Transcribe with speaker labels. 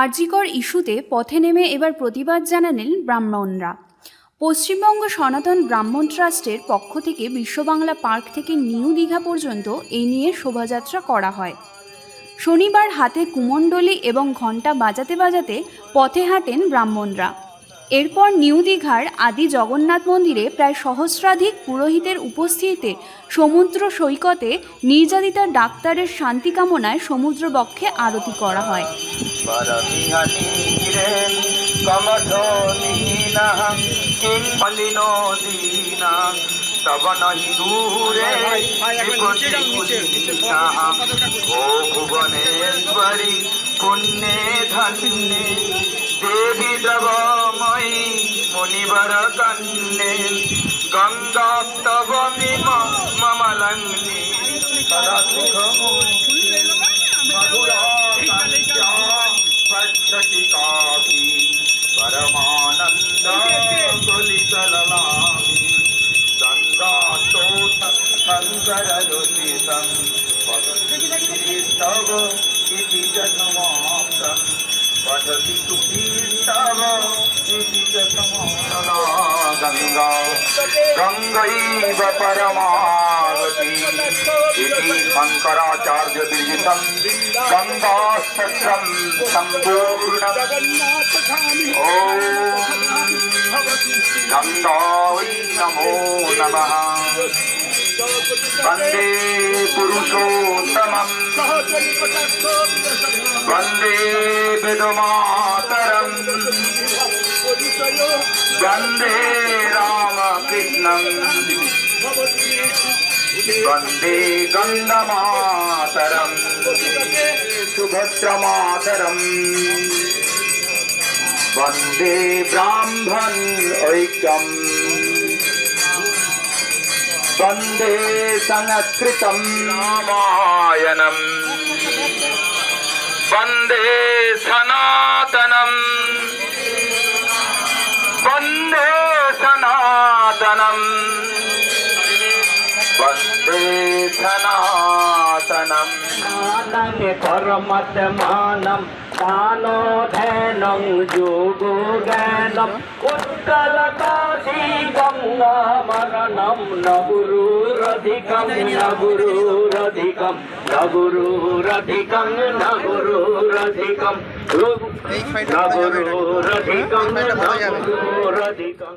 Speaker 1: আরজিকর ইস্যুতে পথে নেমে এবার প্রতিবাদ জানালেন ব্রাহ্মণরা। পশ্চিমবঙ্গ সনাতন ব্রাহ্মণ ট্রাস্টের পক্ষ থেকে বিশ্ববাংলা পার্ক থেকে নিউ দীঘা পর্যন্ত এই নিয়ে শোভাযাত্রা করা হয়। শনিবার হাতে কুমণ্ডলী এবং ঘণ্টা বাজাতে বাজাতে পথে হাঁটেন ব্রাহ্মণরা। এরপর নিউ দীঘার আদি জগন্নাথ মন্দিরে প্রায় সহস্রাধিক পুরোহিতের উপস্থিতিতে সমুদ্র সৈকতে নির্যাতিতা ডাক্তারের শান্তি কামনায় সমুদ্রবক্ষে আরতি করা হয়।
Speaker 2: দেবী দেবা मुनिवर कन्ने, गंगा तव मम लंगे सदा सुख मधुरा का परमानंद गंगा स्तोत शंकर लुलितम सुखी गङ्गा गङ्गैव परमागति इति शङ्कराचार्य विहितं गङ्गास्तत्रं सम्पूर्णम् ॐ गङ्गायै नमो नमः वन्दे पुरुषोत्तमम् वन्दे विदुमातरम् वंदे रामकृष्णम्। वंदे गङ्गमातरम् सुभद्रमातरम्। वंदे ब्राह्मण ऐक्यम्। वंदे संस्कृतं रामायणम्। वंदे सनातनम्। सनातनम् वन्दे सनातनम्
Speaker 3: कालनि परमतमानं कालो धैनं योगो ज्ञानम् उत्कलकाशी गङ्गामरणं न गुरुरधिकं न गुरुरधिकं न गुरुरधिकं न गुरुरधिकं न गुरुरधिकं न गुरुरधिकं